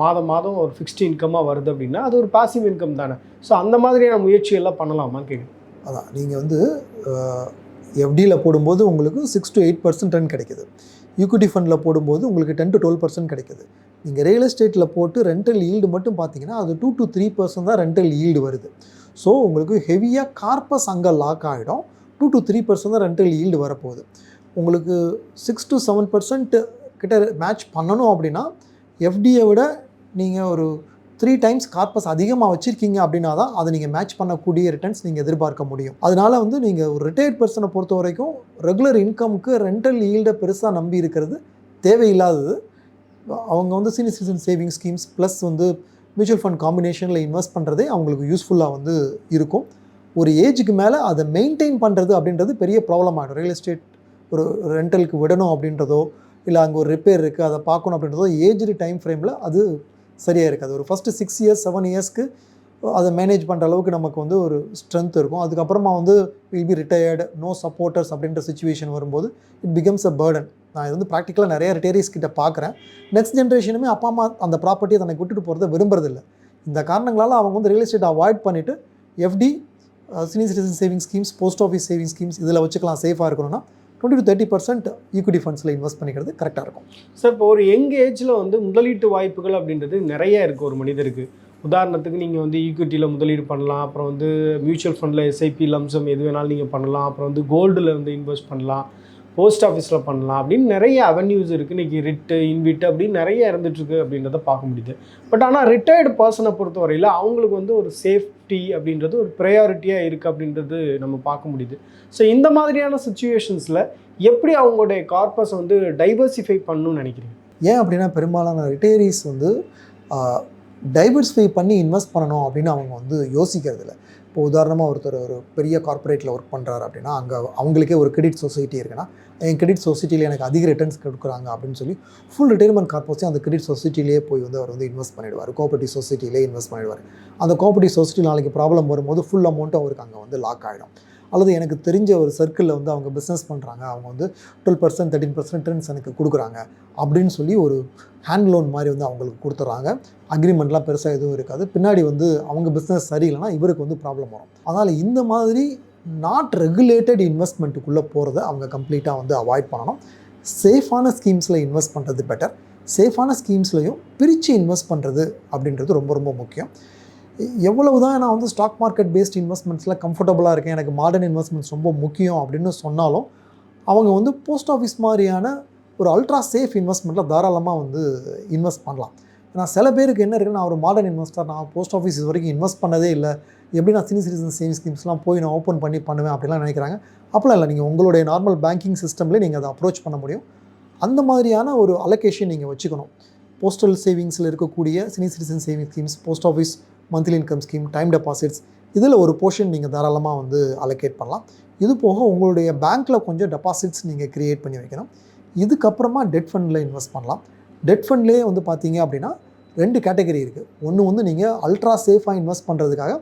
மாதம் மாதம் ஒரு ஃபிக்ஸ்டு இன்கமாக வருது அப்படின்னா அது ஒரு பாசிவ் இன்கம் தானே. ஸோ அந்த மாதிரியான முயற்சியெல்லாம் பண்ணலாமா கேட்குறேன் அதான் நீங்கள் வந்து எஃப்டியில் போடும்போது உங்களுக்கு சிக்ஸ் to எயிட் பர்சன்ட் ரன் கிடைக்குது. ஈக்விட்டி ஃபண்டில் போடும்போது உங்களுக்கு டென் டு டுவெல் பர்சன்ட் கிடைக்குது. நீங்கள் ரியல் எஸ்டேட்டில் போட்டு ரெண்டல் ஈல்டு மட்டும் பார்த்தீங்கன்னா அது டூ டு த்ரீ பர்சன்ட் தான் ரெண்டல் ஈல்டு வருது. ஸோ உங்களுக்கு ஹெவியாக கார்பஸ் அங்கே லாக் ஆகிடும் டூ டு த்ரீ பர்சன்ட் தான் ரெண்டல் ஈல்டு வரப்போகுது. உங்களுக்கு சிக்ஸ் டு செவன் பர்சன்ட் கிட்ட மேட்ச் பண்ணணும் அப்படின்னா எஃப்டியை விட நீங்கள் ஒரு த்ரீ டைம்ஸ் கார்பஸ் அதிகமாக வச்சுருக்கீங்க அப்படின்னா தான் அதை நீங்கள் மேட்ச் பண்ணக்கூடிய ரிட்டர்ன்ஸ் நீங்கள் எதிர்பார்க்க முடியும். அதனால வந்து நீங்கள் ஒரு ரிட்டையர்ட் பர்சனை பொறுத்த வரைக்கும் ரெகுலர் இன்கம்க்கு ரெண்டல் ஈல்டை பெருசாக நம்பி இருக்கிறது தேவையில்லாதது. அவங்க வந்து senior citizen saving schemes plus வந்து மியூச்சுவல் ஃபண்ட் காம்பினேஷனில் இன்வெஸ்ட் பண்ணுறதே அவங்களுக்கு யூஸ்ஃபுல்லாக வந்து இருக்கும். ஒரு ஏஜுக்கு மேலே அதை மெயின்டைன் பண்ணுறது அப்படின்றது பெரிய ப்ராப்ளம் ஆகிடும் ரியல் எஸ்டேட் ஒரு ரெண்டலுக்கு விடணும் அப்படின்றதோ இல்லை அங்கே ஒரு ரிப்பேர் இருக்குது அதை பார்க்கணும் அப்படின்றதோ ஏஜ்டு டைம் ஃப்ரேமில் அது சரியாக இருக்காது. ஒரு ஃபஸ்ட்டு சிக்ஸ் இயர்ஸ் செவன் இயர்ஸ்க்கு அதை மேனேஜ் பண்ணுற அளவுக்கு நமக்கு வந்து ஒரு ஸ்ட்ரென்த் இருக்கும். அதுக்கப்புறமா வந்து will be retired no supporters அப்படின்ற சுச்சுவேஷன் வரும்போது இட் பிகம்ஸ் அ பேர்டன் நான் இது வந்து ப்ராக்டிக்கலாக நிறைய ரிட்டையரிஸ் கிட்ட பார்க்குறேன். நெக்ஸ்ட் ஜென்ரேஷனுமே அப்பா அம்மா அந்த ப்ராப்பர்ட்டியை தனக்கு விட்டுட்டு போகிறத விரும்புறதில்ல. இந்த காரணங்களால் அவங்க வந்து ரியல் எஸ்டேட் அவாய்ட் பண்ணிவிட்டு FD senior citizen saving schemes post office saving schemes இதில் வச்சுக்கலாம் சேஃபாக இருக்கணும்னா twenty to thirty percent equity ஃபண்ட்ஸில் invest பண்ணிக்கிறது கரெக்டாக இருக்கும். சார் இப்போ ஒரு யங் ஏஜில் வந்து முதலீட்டு வாய்ப்புகள் அப்படின்றது நிறைய இருக்குது ஒரு மனிதருக்கு. உதாரணத்துக்கு நீங்கள் வந்து ஈக்விட்டியில் முதலீடு பண்ணலாம் அப்புறம் வந்து மியூச்சுவல் ஃபண்டில் எஸ்ஐபி லம்சம் எது வேணாலும் நீங்கள் பண்ணலாம் அப்புறம் வந்து கோல்டில் வந்து இன்வெஸ்ட் பண்ணலாம். போஸ்ட் ஆஃபீஸில் பண்ணலாம் அப்படின்னு நிறைய அவென்யூஸ் இருக்குது இன்றைக்கி ரிட்டு இன்விட் அப்படின்னு நிறைய இருந்துகிட்ருக்கு அப்படின்றத பார்க்க முடியுது. பட் ஆனால் ரிட்டையர்டு பர்சனை பொறுத்த வரையில் அவங்களுக்கு வந்து ஒரு சேஃப்டி அப்படின்றது ஒரு ப்ரையாரிட்டியாக இருக்குது அப்படின்றது நம்ம பார்க்க முடியுது. ஸோ இந்த மாதிரியான சுச்சுவேஷன்ஸில் எப்படி அவங்களுடைய கார்பஸை வந்து டைவர்சிஃபை பண்ணணும்னு நினைக்கிறீங்க? ஏன் அப்படின்னா பெரும்பாலான ரிட்டையரிஸ் வந்து டைவர்சிஃபை பண்ணி இன்வெஸ்ட் பண்ணணும் அப்படின்னு அவங்க வந்து யோசிக்கிறது இல்லை இப்போ உதாரணமாக ஒருத்தர் ஒரு பெரிய கார்ப்பரேட்டில் ஒர்க் பண்ணுறாரு அப்படின்னா அங்கே அவங்களுக்கே ஒரு கிரெடிட் சொசைட்டி இருக்குன்னா என் கிரெடிட் சொசைட்டியில் எனக்கு அதிக ரிட்டர்ன்ஸ் கொடுக்குறாங்க அப்படின்னு சொல்லி ஃபுல் ரிட்டைர்மெண்ட் கார்பஸையும் அந்த கிரெடிட் சொசைட்டிலேயே போய் வந்து அவர் வந்து இன்வெஸ்ட் பண்ணிடுவார். கோஆபரேட்டிவ் சொசைட்டிலே இன்வெஸ்ட் பண்ணிடுவார். அந்த கோஆபரேட்டிவ் சொசைட்டி நாளைக்கு ப்ராப்ளம் வரும்போது ஃபுல் அமௌண்ட்டும் அவருக்கு அங்கே வந்து லாக் ஆகிடும் அல்லது எனக்கு தெரிஞ்ச ஒரு சர்க்கிளில் வந்து அவங்க பிஸ்னஸ் பண்ணுறாங்க அவங்க வந்து twelve percent thirteen percent returns எனக்கு கொடுக்குறாங்க. அப்படின்னு சொல்லி ஒரு ஹேண்ட் லோன் மாதிரி வந்து அவங்களுக்கு கொடுத்துட்றாங்க அக்ரிமெண்ட்லாம் பெருசாக எதுவும் இருக்காது. பின்னாடி வந்து அவங்க பிஸ்னஸ் சரியில்லைனா இவருக்கு வந்து ப்ராப்ளம் வரும். அதனால் இந்த மாதிரி நாட் ரெகுலேட்டட் இன்வெஸ்ட்மெண்ட்டுக்குள்ளே போகிறத அவங்க கம்ப்ளீட்டாக வந்து அவாய்ட் பண்ணணும். சேஃபான ஸ்கீம்ஸில் இன்வெஸ்ட் பண்ணுறது பெட்டர் சேஃபான ஸ்கீம்ஸ்லையும் பிரித்து இன்வெஸ்ட் பண்ணுறது அப்படின்றது ரொம்ப ரொம்ப முக்கியம். எவ்வளவு தான் நான் வந்து ஸ்டாக் மார்க்கெட் பேஸ்ட் இன்வெஸ்ட்மெண்ட்ஸில் கம்ஃபர்டபுளாக இருக்கேன் எனக்கு மாடர்ன் இன்வெஸ்ட்மெண்ட்ஸ் ரொம்ப முக்கியம் அப்படின்னு சொன்னாலும் அவங்க வந்து போஸ்ட் ஆஃபீஸ் மாதிரியான ஒரு அல்ட்ரா சேஃப் இன்வெஸ்ட்மெண்ட்டில் தாராளமாக வந்து இன்வெஸ்ட் பண்ணலாம். ஏன்னா சில பேருக்கு என்ன இருக்குன்னா நான் ஒரு மாடர்ன் இன்வெஸ்டர் நான் போஸ்ட் ஆஃபீஸ் இது வரைக்கும் இன்வெஸ்ட் பண்ணதே இல்லை. எப்படி நான் சீனியர் சிட்டிசன் சேவிங் ஸ்கீம்ஸ்லாம் போய் நான் ஓப்பன் பண்ணி பண்ணுவேன் அப்படிலாம் நினைக்கிறாங்க. அப்போலாம் இல்லை. நீங்கள் உங்களுடைய நார்மல் பேங்கிங் சிஸ்டம்லேயே நீங்கள் அதை அப்ரோச் பண்ண முடியும். அந்த மாதிரியான ஒரு அலோகேஷன் நீங்கள் வச்சுக்கணும். போஸ்டல் சேவிங்ஸில் இருக்கக்கூடிய senior citizen saving schemes post office monthly income scheme time deposits இதில் ஒரு போர்ஷன் நீங்கள் தாராளமாக வந்து அலோகேட் பண்ணலாம். இது போக உங்களுடைய பேங்க்கில் கொஞ்சம் டெபாசிட்ஸ் நீங்கள் க்ரியேட் பண்ணி வைக்கணும். இதுக்கப்புறமா டெட் ஃபண்டில் இன்வெஸ்ட் பண்ணலாம். டெட் ஃபண்ட்லேயே வந்து பார்த்தீங்க அப்படின்னா ரெண்டு கேட்டகரி இருக்குது ஒன்று வந்து நீங்கள் அல்ட்ரா சேஃபாக இன்வெஸ்ட் பண்ணுறதுக்காக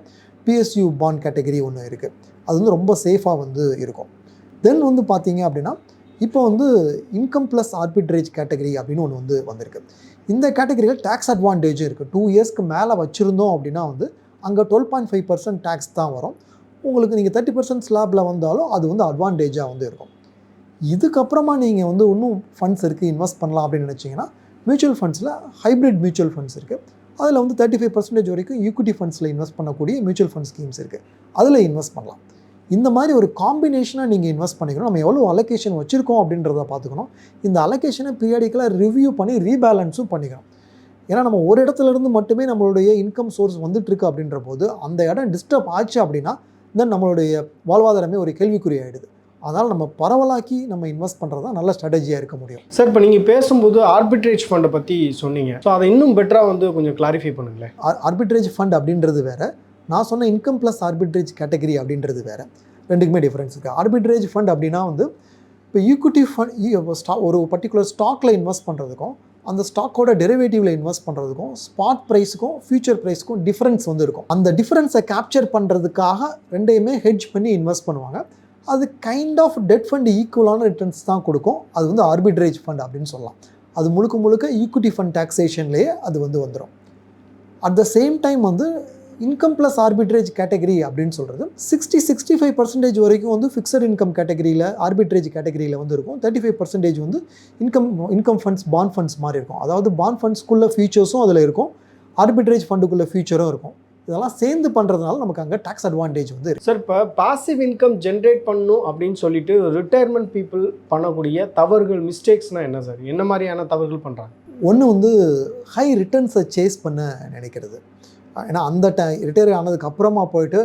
பிஎஸ்யூ பாண்ட் கேட்டகரி ஒன்று இருக்குது அது வந்து ரொம்ப சேஃபாக வந்து இருக்கும். தென் வந்து பார்த்தீங்க அப்படின்னா இப்போ வந்து இன்கம் ப்ளஸ் ஆர்பிட்ரேஜ் கேட்டகரி அப்படின்னு ஒன்று வந்து வந்திருக்கு. இந்த கேட்டகரியில் டேக்ஸ் அட்வான்டேஜும் இருக்குது டூ இயர்ஸ்க்கு மேலே வச்சுருந்தோம் அப்படின்னா வந்து அங்கே twelve point five percent tax தான் வரும். உங்களுக்கு நீங்கள் தேர்ட்டி பர்சன்ட் ஸ்லாபில் வந்தாலும் அது வந்து அட்வான்டேஜாக வந்து இருக்கும். இதுக்கப்புறமா நீங்கள் வந்து இன்னும் ஃபண்ட்ஸ் இருக்குது இன்வெஸ்ட் பண்ணலாம் அப்படின்னு நினச்சிங்கன்னா மியூச்சுவல் ஃபண்ட்ஸில் ஹைப்ரிட் மியூச்சுவல் ஃபண்ட்ஸ் இருக்குது அதில் வந்து தேர்ட்டி ஃபைவ் பர்சன்டேஜ் வரைக்கும் ஈக்விட்டி ஃபண்ட்ஸில் இன்வெஸ்ட் பண்ணக்கூடிய மியூச்சுவல் ஃபண்ட் ஸ்கீம்ஸ் இருக்குது அதில் இன்வெஸ்ட் பண்ணலாம். இந்த மாதிரி ஒரு காம்பினேஷனாக நீங்கள் இன்வெஸ்ட் பண்ணிக்கணும். நம்ம எவ்வளோ அலோகேஷன் வச்சுருக்கோம் அப்படின்றத பார்த்துக்கணும். இந்த அலோகேஷனை பீரியாடிக்கலாக ரிவ்யூ பண்ணி ரீபேலன்ஸும் பண்ணிக்கணும். ஏன்னா நம்ம ஒரு இடத்துல இருந்து மட்டுமே நம்மளுடைய இன்கம் சோர்ஸ் வந்துட்டுருக்கு அப்படின்ற போது அந்த இடம் டிஸ்டர்ப் ஆச்சு அப்படின்னா தென் நம்மளுடைய வாழ்வாதாரமே ஒரு கேள்விக்குறி ஆகிடுது அதனால் நம்ம பரவலாக்கி நம்ம இன்வெஸ்ட் பண்ணுறது தான் நல்ல ஸ்ட்ராட்டஜியாக இருக்க முடியும். சார் இப்போ நீங்கள் பேசும்போது ஆர்பிட்ரேஜ் ஃபண்டை பற்றி சொன்னீங்க. ஸோ அதை இன்னும் பெட்டராக வந்து கொஞ்சம் கிளாரிஃபை பண்ணுங்களேன். ஆர்பிட்ரேஜ் ஃபண்ட் அப்படின்றது வேறு. நான் சொன்ன இன்கம் ப்ளஸ் ஆர்பிட்ரேஜ் கேட்டகரி அப்படின்றது வேறு. ரெண்டுக்குமே டிஃப்ரென்ஸ் இருக்குது ஆர்பிட்ரேஜ் ஃபண்ட் அப்படின்னா வந்து இப்போ ஈக்விட்டி ஃபண்ட் ஸ்டா ஒரு பர்டிகுலர் ஸ்டாக்கில் இன்வெஸ்ட் பண்ணுறதுக்கும் அந்த ஸ்டாக்கோட டெரிவேட்டிவில் இன்வெஸ்ட் பண்ணுறதுக்கும் ஸ்பாட் ப்ரைஸுக்கும் ஃபியூச்சர் ப்ரைஸுக்கும் டிஃப்ரென்ஸ் வந்து இருக்கும். அந்த டிஃப்ரென்ஸை கேப்சர் பண்ணுறதுக்காக ரெண்டையுமே ஹெட்ஜ் பண்ணி இன்வெஸ்ட் பண்ணுவாங்க. அது கைண்ட் ஆஃப் டெட் ஃபண்ட் ஈக்குவலான ரிட்டர்ன்ஸ் தான் கொடுக்கும். அது வந்து ஆர்பிட்ரேஜ் ஃபண்ட் அப்படின்னு சொல்லலாம். அது முழுக்க முழுக்க ஈக்விட்டி ஃபண்ட் டாக்ஸேஷன்லேயே அது வந்து வந்துடும் அட் த சேம் டைம் வந்து இன்கம் ப்ளஸ் ஆர்பிட்ரேஜ் கேட்டகரி அப்படின்னு சொல்கிறது சிக்ஸ்டி சிக்ஸ்டி ஃபைவ் பர்சன்டேஜ் வரைக்கும் வந்து ஃபிக்ஸட் இன்கம் கேட்டகரியில் ஆர்பிட்ரேஜ் கேட்டகரியில் வந்து இருக்கும் தேர்ட்டி ஃபைவ் பர்சன்டேஜ் வந்து income income funds bond funds மாதிரி இருக்கும். அதாவது பாண்ட் ஃபண்ட்ஸ்க்குள்ள ஃபீச்சர்ஸும் அதில் இருக்கும். ஆர்பிட்ரேஜ் ஃபண்டுக்குள்ள ஃபியூச்சரும் இருக்கும். இதெல்லாம் சேர்ந்து பண்ணுறதுனால நமக்கு அங்கே டேக்ஸ் அட்வான்டேஜ் வந்து இருக்கு. சார் இப்போ பாசிவ் இன்கம் ஜென்ரேட் பண்ணணும் அப்படின்னு சொல்லிட்டு ரிட்டையர்மெண்ட் பீப்புள் பண்ணக்கூடிய தவறுகள் மிஸ்டேக்ஸ்னால் என்ன சார் என்ன மாதிரியான தவறுகள் பண்ணுறாங்க ஒன்று வந்து ஹை ரிட்டர்ன்ஸை சேஸ் பண்ண நினைக்கிறது. ஏன்னா அந்த டை ரிட்டையர் ஆனதுக்கு அப்புறமா போயிட்டு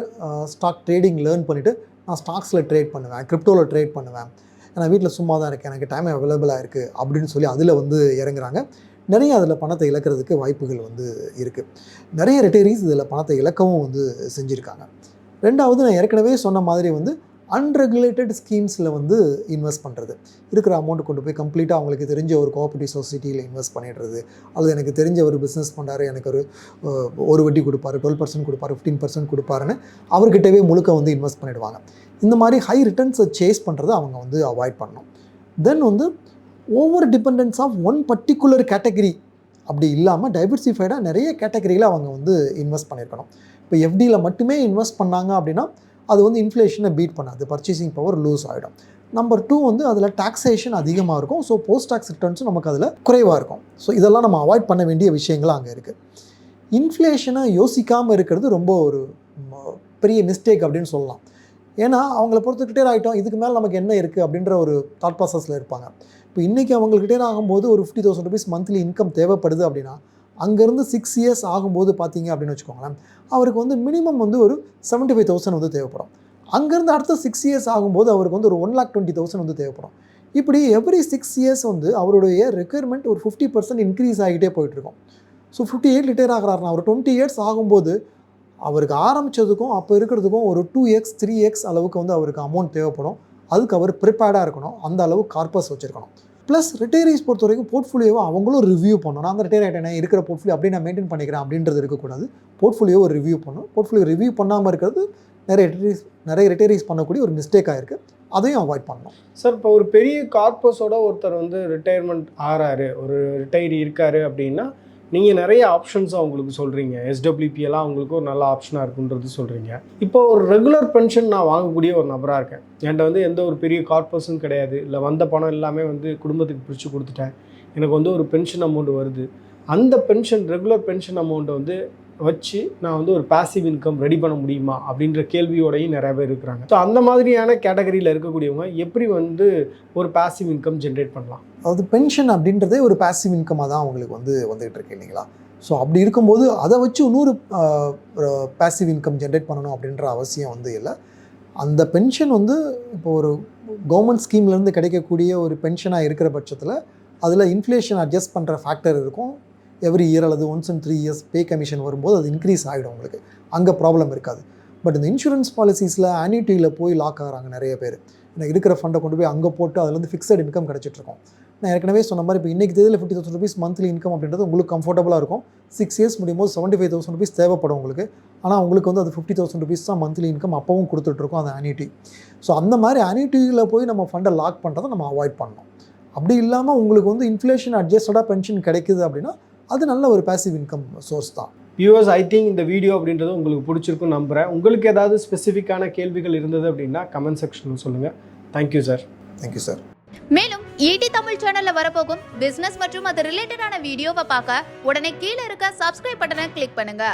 ஸ்டாக் ட்ரேடிங் லேர்ன் பண்ணிவிட்டு நான் ஸ்டாக்ஸில் ட்ரேட் பண்ணுவேன் கிரிப்டோவில் ட்ரேட் பண்ணுவேன். ஏன்னா வீட்டில் சும்மா தான் இருக்கேன் எனக்கு டைம் அவைலபிளாக இருக்குது அப்படின்னு சொல்லி அதில் வந்து இறங்குறாங்க. நிறைய அதில் பணத்தை இழக்கிறதுக்கு வாய்ப்புகள் வந்து இருக்குது நிறைய ரிட்டையரிஸ் இதில் பணத்தை இழக்கவும் வந்து செஞ்சுருக்காங்க. ரெண்டாவது நான் ஏற்கனவே சொன்ன மாதிரி வந்து அன்ரெகுலேட்டட் ஸ்கீம்ஸில் வந்து இன்வெஸ்ட் பண்ணுறது இருக்கிற அமௌண்ட் கொண்டு போய் கம்ப்ளீட்டாக அவங்களுக்கு தெரிஞ்ச ஒரு கோஆப்ரேட்டிவ் சொசைட்டியில் இன்வெஸ்ட் பண்ணிடுறது. அல்லது எனக்கு தெரிஞ்ச ஒரு பிஸ்னஸ் பண்ணுறாரு எனக்கு ஒரு ஒரு வட்டி கொடுப்பாரு டுவெல் பர்சன்ட் கொடுப்பாரு ஃபிஃப்டீன் பர்சன்ட் கொடுப்பாருன்னு அவர்கிட்டவே முழுக்க வந்து இன்வெஸ்ட் பண்ணிடுவாங்க. இந்த மாதிரி ஹை ரிட்டர்ன்ஸை சேஸ் பண்ணுறதை அவங்க வந்து அவாய்ட் பண்ணணும். தென் வந்து over dependence of one particular category அப்படி இல்லாமல் டைவர்சிஃபைடாக நிறைய கேட்டகரியில் அவங்க வந்து இன்வெஸ்ட் பண்ணியிருக்கணும். இப்போ எஃப்டியில் மட்டுமே இன்வெஸ்ட் பண்ணாங்க அப்படின்னா அது வந்து இன்ஃப்ளேஷனை பீட் பண்ணாது. பர்ச்சேசிங் பவர் லூஸ் ஆகிடும் நம்பர் டூ வந்து அதில் டாக்ஸேஷன் அதிகமாக இருக்கும். ஸோ போஸ்ட் டாக்ஸ் ரிட்டர்ன்ஸும் நமக்கு அதில் குறைவாக இருக்கும். ஸோ இதெல்லாம் நம்ம அவாய்ட் பண்ண வேண்டிய விஷயங்கள் அங்கே இருக்குது இன்ஃப்ளேஷனை யோசிக்காமல் இருக்கிறது ரொம்ப ஒரு பெரிய மிஸ்டேக் அப்படின்னு சொல்லலாம். ஏன்னா அவங்கள பொறுத்துக்கிட்டே ஆகிட்டோம் இதுக்கு மேலே நமக்கு என்ன இருக்குது அப்படின்ற ஒரு தாட் ப்ராசஸில் இருப்பாங்க. இப்போ இன்றைக்கி அவங்கக்கிட்டே ஆகும்போது ஒரு fifty thousand rupees monthly income தேவைப்படுது அப்படின்னா அங்கேருந்து சிக்ஸ் இயர்ஸ் ஆகும்போது பார்த்தீங்க அப்படின்னு வச்சுக்கோங்களேன் அவருக்கு வந்து மினிமம் வந்து ஒரு செவன்ட்டி ஃபைவ் தௌசண்ட் வந்து தேவைப்படும். அங்கேருந்து அடுத்த சிக்ஸ் இயர்ஸ் ஆகும்போது அவருக்கு வந்து ஒரு ஒன் லேக் டுவெண்ட்டி தௌசண்ட் வந்து தேவைப்படும். இப்படி எவ்ரி சிக்ஸ் இயர்ஸ் வந்து அவருடைய ரெக்குயர்மெண்ட் ஒரு ஃபிஃப்டி பர்சன்ட் இன்க்ரீஸ் ஆகிட்டே போயிட்டுருக்கும். ஸோ ஃபிஃப்டி எயிட் ரிட்டையர் ஆகிறாருனா ஒரு டுவெண்ட்டி இயர்ஸ் ஆகும்போது அவருக்கு ஆரம்பித்ததுக்கும் அப்போ இருக்கிறதுக்கும் ஒரு டூ எக்ஸ் த்ரீ எக்ஸ் அளவுக்கு வந்து அவருக்கு அமௌண்ட் தேவைப்படும். அதுக்கு அவர் ப்ரிப்பேர்டாக இருக்கணும். அந்த அளவு கார்பஸ் வச்சுருக்கணும். ப்ளஸ் ரிட்டையரிஸ் பொறுத்த வரைக்கும் போர்ட்ஃபோலியோவை அவங்களும் ரிவ்யூ பண்ணணும். நாங்கள் அந்த ரிட்டையர் ஆகிட்டேன் இருக்கிற போர்ட்ஃபோலியோ அப்படியே நான் மெயின்டைன் பண்ணிக்கிறேன் அப்படின்றது இருக்கக்கூடாது. போர்ட்ஃபோலியோ ஒரு ரிவ்யூ பண்ணணும். போர்ட்ஃபோலியோ ரிவ்யூ பண்ணாமல் இருக்கிறது நிறைய ரிட்டரிஸ் நிறைய ரிட்டையரிஸ் பண்ணக்கூடிய ஒரு மிஸ்டேக்காக இருக்குது அதையும் அவாய்ட் பண்ணணும். சார் இப்போ ஒரு பெரிய கார்பஸோட ஒருத்தர் வந்து ரிட்டையர்மெண்ட் ஆறாரு. ஒரு ரிட்டையர் இருக்காரு அப்படின்னா நீங்கள் நிறைய ஆப்ஷன்ஸ் அவங்களுக்கு சொல்கிறீங்க எஸ்டபிள்யூபி எல்லாம் அவங்களுக்கு ஒரு நல்ல ஆப்ஷனாக இருக்குன்றது சொல்கிறீங்க இப்போ ஒரு ரெகுலர் பென்ஷன் நான் வாங்கக்கூடிய ஒரு நபராக இருக்கேன். என்கிட்ட வந்து எந்த ஒரு பெரிய கார்பஸும் கிடையாது. இல்லை வந்த பணம் எல்லாமே வந்து குடும்பத்துக்கு பிரித்து கொடுத்துட்டேன். எனக்கு வந்து ஒரு பென்ஷன் அமௌண்ட் வருது. அந்த பென்ஷன் ரெகுலர் பென்ஷன் அமௌண்ட்டை வந்து வச்சு நான் வந்து ஒரு பாசிவ் இன்கம் ரெடி பண்ண முடியுமா அப்படின்ற கேள்வியோடையும் நிறைய பேர் இருக்கிறாங்க. ஸோ அந்த மாதிரியான கேட்டகரியில் இருக்கக்கூடியவங்க எப்படி வந்து ஒரு பாசிவ் இன்கம் ஜென்ரேட் பண்ணலாம்? அதாவது பென்ஷன் அப்படின்றதே ஒரு பாசிவ் இன்கமாக தான் அவங்களுக்கு வந்து வந்துகிட்டு இருக்கு இல்லைங்களா? ஸோ அப்படி இருக்கும்போது அதை வச்சு இன்னொரு பாசிவ் இன்கம் ஜென்ரேட் பண்ணணும் அப்படின்ற அவசியம் வந்து இல்லை. அந்த பென்ஷன் வந்து இப்போ ஒரு கவர்மெண்ட் ஸ்கீம்லேருந்து கிடைக்கக்கூடிய ஒரு பென்ஷனாக இருக்கிற பட்சத்தில் அதில் இன்ஃப்ளேஷன் அட்ஜஸ்ட் பண்ணுற ஃபேக்டர் இருக்கும். எவ்ரி இயர் அல்லது once and three years pay commission வரும்போது அது இன்க்ரீஸ் ஆகிடும் உங்களுக்கு. அங்கே ப்ராப்ளம் இருக்காது. பட் இந்த இன்சூரன்ஸ் பாலிசிஸில் ஆனிட்டியில் போய் லாக் ஆகிறாங்க நிறைய பேர். எனக்கு இருக்கிற ஃபண்டை கொண்டு போய் அங்கே போட்டு அதுலேருந்து ஃபிக்ஸட் இன்கம் கிடச்சிட்ருக்கோம் நான் ஏற்கனவே சொன்ன மாதிரி இப்போ இன்றைக்கி தேதியில் fifty thousand rupees monthly income அப்படின்றது உங்களுக்கு கம்ஃபர்டபுளாக இருக்கும். சிக்ஸ் இயர்ஸ் முடியும் போது செவன்ட்டி ஃபைவ் தௌசண்ட் ருபீஸ் தேவைப்படும் உங்களுக்கு. ஆனால் உங்களுக்கு வந்து அது ஃபிஃப்டி தௌசண்ட் ருபீஸ் தான் மந்த்லி இன்கம் அப்பவும் கொடுத்துட்ருக்கோம் அந்த ஆனிட்டி ஸோ அந்த மாதிரி ஆனிட்டியில் போய் நம்ம ஃபண்டை லாக் பண்ணுறதை நம்ம அவாய்ட் பண்ணணும். அப்படி இல்லாமல் உங்களுக்கு வந்து இன்ஃப்ளேஷன் அட்ஜஸ்டடாக பென்ஷன் கிடைக்குது அப்படின்னா அது நல்ல ஒரு பாசிவ் இன்கம் சோர்ஸ் தான். வியூவர்ஸ் ஐ திங்க் இந்த வீடியோ அப்படின்றது உங்களுக்கு பிடிச்சிருக்குன்னு நம்புகிறேன் உங்களுக்கு ஏதாவது ஸ்பெசிஃபிக்கான கேள்விகள் இருந்தது அப்படின்னா கமெண்ட் செக்ஷனில் சொல்லுங்கள் thank you sir thank you sir மேலும் ஈடி தமிழ் சேனல்ல வரப்போகும் பிசினஸ் மற்றும் அது ரிலேட்டடான வீடியோவை பார்க்க உடனே கீழே இருக்க சப்ஸ்கிரைப் பட்டனை கிளிக் பண்ணுங்க.